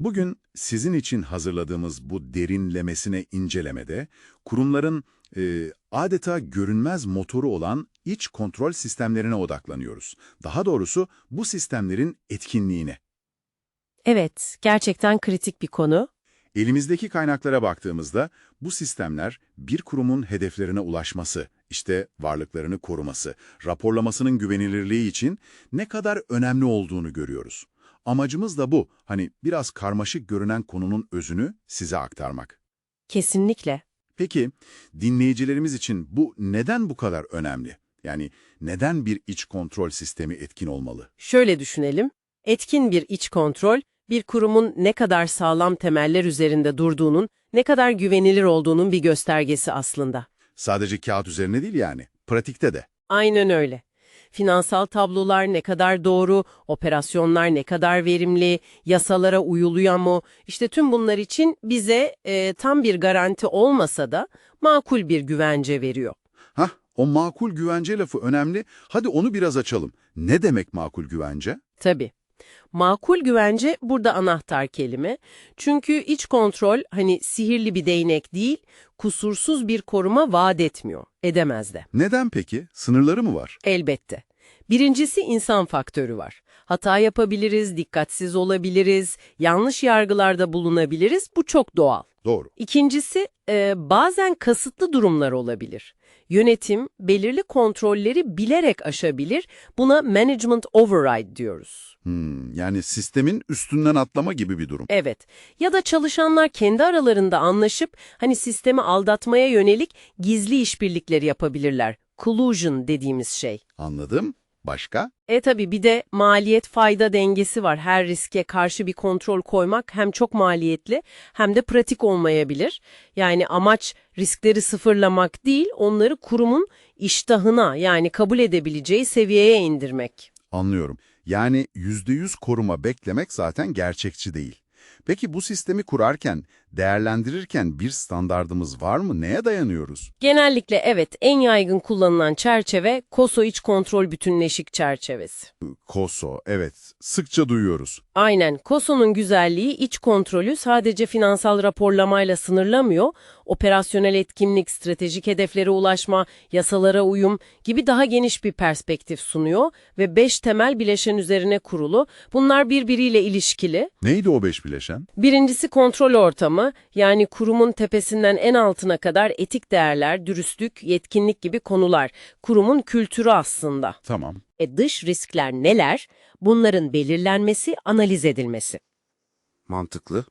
Bugün sizin için hazırladığımız bu derinlemesine incelemede kurumların e, adeta görünmez motoru olan iç kontrol sistemlerine odaklanıyoruz. Daha doğrusu bu sistemlerin etkinliğine. Evet, gerçekten kritik bir konu. Elimizdeki kaynaklara baktığımızda bu sistemler bir kurumun hedeflerine ulaşması, işte varlıklarını koruması, raporlamasının güvenilirliği için ne kadar önemli olduğunu görüyoruz. Amacımız da bu, hani biraz karmaşık görünen konunun özünü size aktarmak. Kesinlikle. Peki, dinleyicilerimiz için bu neden bu kadar önemli? Yani neden bir iç kontrol sistemi etkin olmalı? Şöyle düşünelim. Etkin bir iç kontrol, bir kurumun ne kadar sağlam temeller üzerinde durduğunun, ne kadar güvenilir olduğunun bir göstergesi aslında. Sadece kağıt üzerine değil yani, pratikte de. Aynen öyle. Finansal tablolar ne kadar doğru, operasyonlar ne kadar verimli, yasalara uyuluyor mu? İşte tüm bunlar için bize e, tam bir garanti olmasa da makul bir güvence veriyor. Hah, o makul güvence lafı önemli. Hadi onu biraz açalım. Ne demek makul güvence? Tabii. Makul güvence burada anahtar kelime. Çünkü iç kontrol hani sihirli bir değnek değil, kusursuz bir koruma vaat etmiyor, edemez de. Neden peki? Sınırları mı var? Elbette. Birincisi insan faktörü var. Hata yapabiliriz, dikkatsiz olabiliriz, yanlış yargılarda bulunabiliriz. Bu çok doğal. Doğru. İkincisi, e, bazen kasıtlı durumlar olabilir. Yönetim belirli kontrolleri bilerek aşabilir. Buna management override diyoruz. Hmm, yani sistemin üstünden atlama gibi bir durum. Evet. Ya da çalışanlar kendi aralarında anlaşıp hani sistemi aldatmaya yönelik gizli işbirlikleri yapabilirler. Collusion dediğimiz şey. Anladım. Başka? E tabi bir de maliyet fayda dengesi var. Her riske karşı bir kontrol koymak hem çok maliyetli hem de pratik olmayabilir. Yani amaç riskleri sıfırlamak değil, onları kurumun iştahına yani kabul edebileceği seviyeye indirmek. Anlıyorum. Yani %100 koruma beklemek zaten gerçekçi değil. Peki bu sistemi kurarken, değerlendirirken bir standardımız var mı? Neye dayanıyoruz? Genellikle evet en yaygın kullanılan çerçeve KOSO iç kontrol bütünleşik çerçevesi. KOSO, evet. Sıkça duyuyoruz. Aynen. KOSO'nun güzelliği iç kontrolü sadece finansal raporlamayla sınırlamıyor, operasyonel etkinlik, stratejik hedeflere ulaşma, yasalara uyum gibi daha geniş bir perspektif sunuyor ve beş temel bileşen üzerine kurulu. Bunlar birbiriyle ilişkili. Neydi o beş bileşen? Birincisi kontrol ortamı, yani kurumun tepesinden en altına kadar etik değerler, dürüstlük, yetkinlik gibi konular. Kurumun kültürü aslında. Tamam. E dış riskler neler? Bunların belirlenmesi, analiz edilmesi. Mantıklı.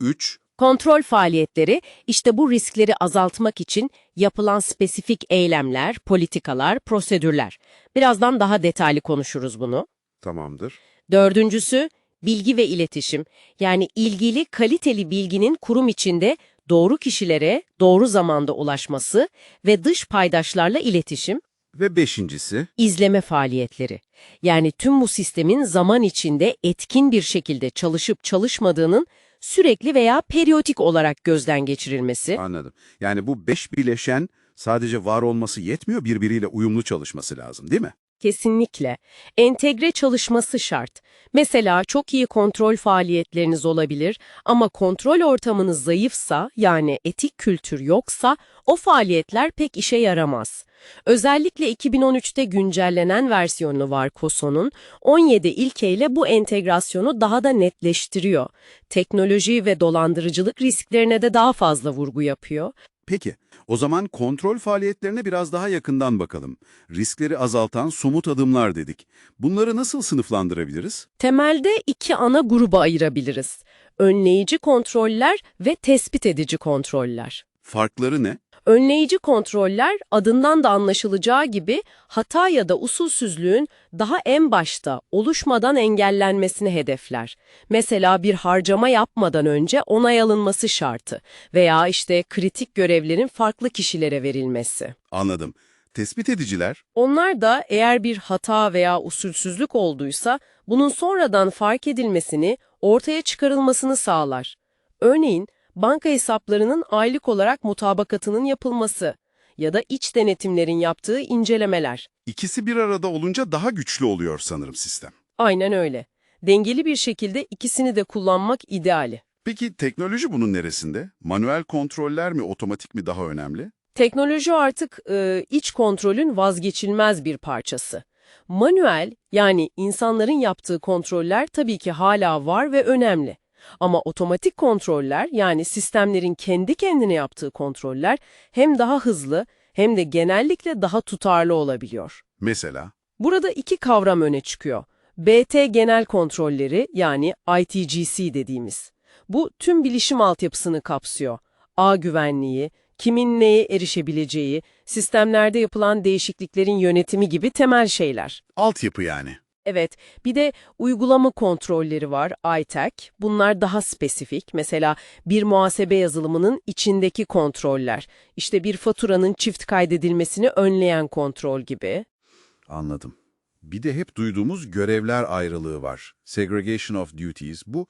3. Kontrol faaliyetleri işte bu riskleri azaltmak için yapılan spesifik eylemler, politikalar, prosedürler. Birazdan daha detaylı konuşuruz bunu. Tamamdır. Dördüncüsü bilgi ve iletişim. Yani ilgili kaliteli bilginin kurum içinde doğru kişilere doğru zamanda ulaşması ve dış paydaşlarla iletişim, Ve beşincisi, izleme faaliyetleri. Yani tüm bu sistemin zaman içinde etkin bir şekilde çalışıp çalışmadığının sürekli veya periyodik olarak gözden geçirilmesi. anladım. Yani bu beş bileşen sadece var olması yetmiyor, birbiriyle uyumlu çalışması lazım değil mi? Kesinlikle. Entegre çalışması şart. Mesela çok iyi kontrol faaliyetleriniz olabilir ama kontrol ortamınız zayıfsa yani etik kültür yoksa o faaliyetler pek işe yaramaz. Özellikle 2013'te güncellenen versiyonu var KOSO'nun 17 ilkeyle bu entegrasyonu daha da netleştiriyor. Teknoloji ve dolandırıcılık risklerine de daha fazla vurgu yapıyor. Peki, o zaman kontrol faaliyetlerine biraz daha yakından bakalım. Riskleri azaltan somut adımlar dedik. Bunları nasıl sınıflandırabiliriz? Temelde iki ana gruba ayırabiliriz. Önleyici kontroller ve tespit edici kontroller. Farkları ne? Önleyici kontroller adından da anlaşılacağı gibi hata ya da usulsüzlüğün daha en başta oluşmadan engellenmesini hedefler. Mesela bir harcama yapmadan önce onay alınması şartı veya işte kritik görevlerin farklı kişilere verilmesi. Anladım. Tespit ediciler, Onlar da eğer bir hata veya usulsüzlük olduysa bunun sonradan fark edilmesini, ortaya çıkarılmasını sağlar. Örneğin banka hesaplarının aylık olarak mutabakatının yapılması ya da iç denetimlerin yaptığı incelemeler. ikisi bir arada olunca daha güçlü oluyor sanırım sistem. Aynen öyle. Dengeli bir şekilde ikisini de kullanmak ideali. Peki teknoloji bunun neresinde? Manuel kontroller mi, otomatik mi daha önemli? Teknoloji artık e, iç kontrolün vazgeçilmez bir parçası. Manuel yani insanların yaptığı kontroller tabii ki hala var ve önemli. Ama otomatik kontroller yani sistemlerin kendi kendine yaptığı kontroller hem daha hızlı hem de genellikle daha tutarlı olabiliyor. Mesela? Burada iki kavram öne çıkıyor. BT genel kontrolleri yani ITGC dediğimiz. Bu tüm bilişim altyapısını kapsıyor. Ağ güvenliği, kimin neye erişebileceği, sistemlerde yapılan değişikliklerin yönetimi gibi temel şeyler. Altyapı yani. Evet, bir de uygulama kontrolleri var, ITAC. Bunlar daha spesifik. Mesela bir muhasebe yazılımının içindeki kontroller. İşte bir faturanın çift kaydedilmesini önleyen kontrol gibi. Anladım. Bir de hep duyduğumuz görevler ayrılığı var. Segregation of duties. Bu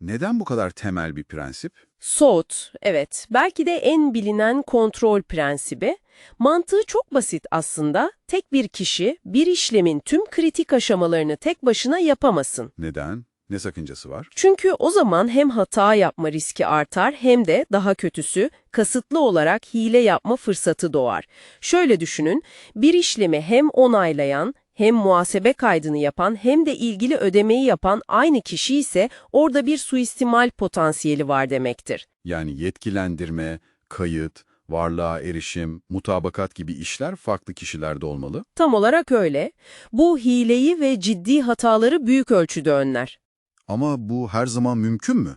neden bu kadar temel bir prensip? SOT, evet. Belki de en bilinen kontrol prensibi. Mantığı çok basit aslında. Tek bir kişi bir işlemin tüm kritik aşamalarını tek başına yapamasın. Neden? Ne sakıncası var? Çünkü o zaman hem hata yapma riski artar hem de daha kötüsü kasıtlı olarak hile yapma fırsatı doğar. Şöyle düşünün, bir işlemi hem onaylayan hem muhasebe kaydını yapan hem de ilgili ödemeyi yapan aynı kişi ise orada bir suistimal potansiyeli var demektir. Yani yetkilendirme, kayıt, varlığa erişim, mutabakat gibi işler farklı kişilerde olmalı. Tam olarak öyle. Bu hileyi ve ciddi hataları büyük ölçüde önler. Ama bu her zaman mümkün mü?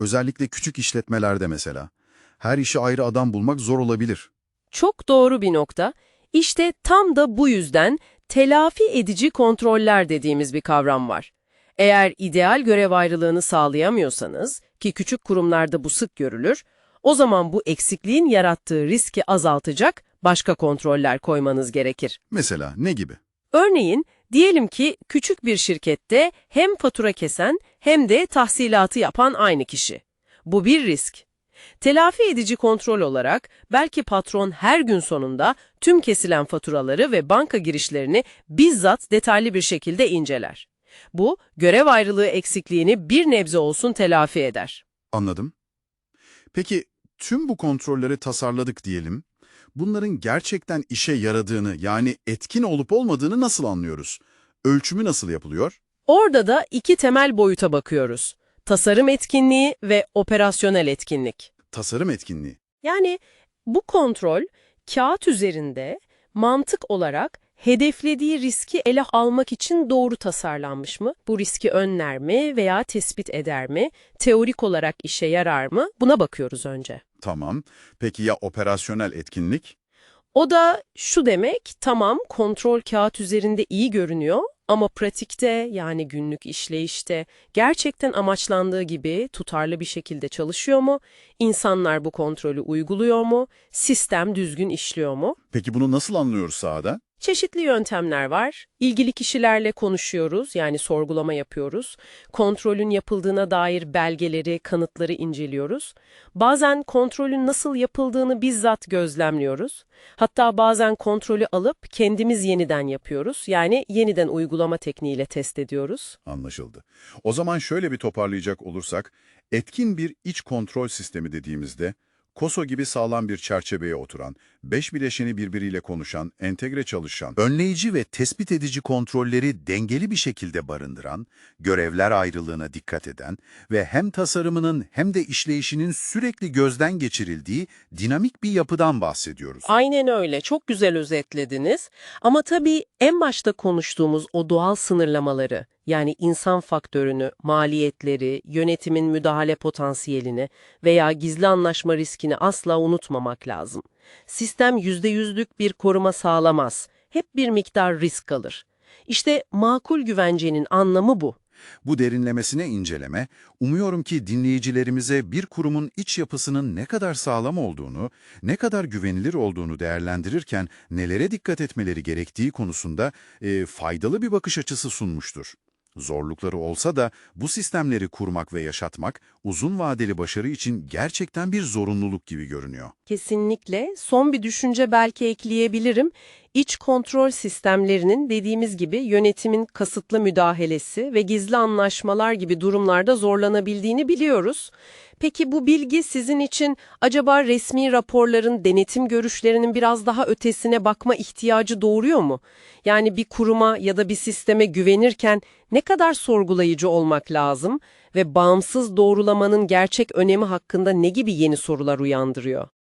Özellikle küçük işletmelerde mesela. Her işe ayrı adam bulmak zor olabilir. Çok doğru bir nokta. İşte tam da bu yüzden telafi edici kontroller dediğimiz bir kavram var. Eğer ideal görev ayrılığını sağlayamıyorsanız, ki küçük kurumlarda bu sık görülür, o zaman bu eksikliğin yarattığı riski azaltacak başka kontroller koymanız gerekir. Mesela ne gibi? Örneğin, diyelim ki küçük bir şirkette hem fatura kesen hem de tahsilatı yapan aynı kişi. Bu bir risk. Telafi edici kontrol olarak belki patron her gün sonunda tüm kesilen faturaları ve banka girişlerini bizzat detaylı bir şekilde inceler. Bu, görev ayrılığı eksikliğini bir nebze olsun telafi eder. Anladım. Peki tüm bu kontrolleri tasarladık diyelim. Bunların gerçekten işe yaradığını yani etkin olup olmadığını nasıl anlıyoruz? Ölçümü nasıl yapılıyor? Orada da iki temel boyuta bakıyoruz. Tasarım etkinliği ve operasyonel etkinlik. Tasarım etkinliği. Yani bu kontrol kağıt üzerinde mantık olarak hedeflediği riski ele almak için doğru tasarlanmış mı? Bu riski önler mi veya tespit eder mi? Teorik olarak işe yarar mı? Buna bakıyoruz önce. Tamam. Peki ya operasyonel etkinlik? O da şu demek, tamam kontrol kağıt üzerinde iyi görünüyor ama pratikte yani günlük işleyişte gerçekten amaçlandığı gibi tutarlı bir şekilde çalışıyor mu? İnsanlar bu kontrolü uyguluyor mu? Sistem düzgün işliyor mu? Peki bunu nasıl anlıyoruz sahada? Çeşitli yöntemler var. İlgili kişilerle konuşuyoruz, yani sorgulama yapıyoruz. Kontrolün yapıldığına dair belgeleri, kanıtları inceliyoruz. Bazen kontrolün nasıl yapıldığını bizzat gözlemliyoruz. Hatta bazen kontrolü alıp kendimiz yeniden yapıyoruz. Yani yeniden uygulama tekniğiyle test ediyoruz. Anlaşıldı. O zaman şöyle bir toparlayacak olursak, etkin bir iç kontrol sistemi dediğimizde, KOSO gibi sağlam bir çerçeveye oturan, beş bileşeni birbiriyle konuşan, entegre çalışan, önleyici ve tespit edici kontrolleri dengeli bir şekilde barındıran, görevler ayrılığına dikkat eden ve hem tasarımının hem de işleyişinin sürekli gözden geçirildiği dinamik bir yapıdan bahsediyoruz. Aynen öyle. Çok güzel özetlediniz. Ama tabii en başta konuştuğumuz o doğal sınırlamaları, yani insan faktörünü, maliyetleri, yönetimin müdahale potansiyelini veya gizli anlaşma riskini asla unutmamak lazım. Sistem %100'lük bir koruma sağlamaz. Hep bir miktar risk alır. İşte makul güvencenin anlamı bu. Bu derinlemesine inceleme, umuyorum ki dinleyicilerimize bir kurumun iç yapısının ne kadar sağlam olduğunu, ne kadar güvenilir olduğunu değerlendirirken nelere dikkat etmeleri gerektiği konusunda e, faydalı bir bakış açısı sunmuştur. Zorlukları olsa da bu sistemleri kurmak ve yaşatmak uzun vadeli başarı için gerçekten bir zorunluluk gibi görünüyor. Kesinlikle. Son bir düşünce belki ekleyebilirim. İç kontrol sistemlerinin dediğimiz gibi yönetimin kasıtlı müdahalesi ve gizli anlaşmalar gibi durumlarda zorlanabildiğini biliyoruz. Peki bu bilgi sizin için acaba resmi raporların denetim görüşlerinin biraz daha ötesine bakma ihtiyacı doğuruyor mu? Yani bir kuruma ya da bir sisteme güvenirken ne kadar sorgulayıcı olmak lazım ve bağımsız doğrulamanın gerçek önemi hakkında ne gibi yeni sorular uyandırıyor?